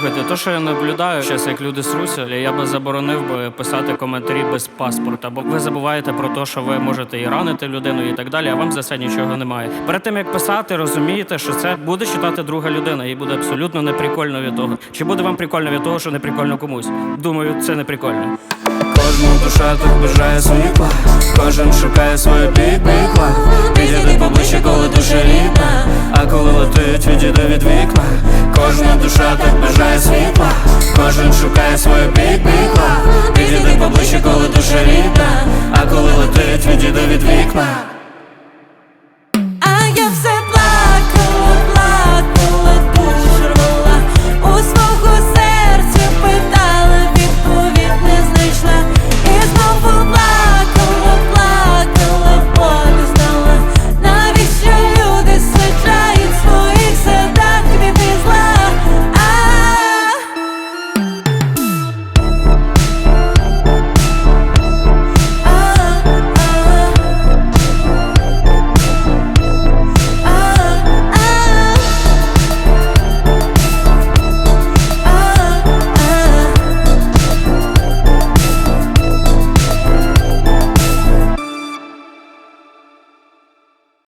Слухайте, то, що я наблюдаю, зараз як люди сруся, я би заборонив би писати коментарі без паспорта, бо ви забуваєте про те, що ви можете і ранити людину і так далі, а вам за це нічого немає. Перед тим як писати, розумієте, що це буде читати друга людина, і буде абсолютно неприкольно від того. Чи буде вам прикольно від того, що не прикольно комусь? Думаю, це не прикольно. Кожну душа тут бажає світла, кожен шукає своє бік бікла. Підійди поближче, душа так бажає світла, кожен шукає свою бік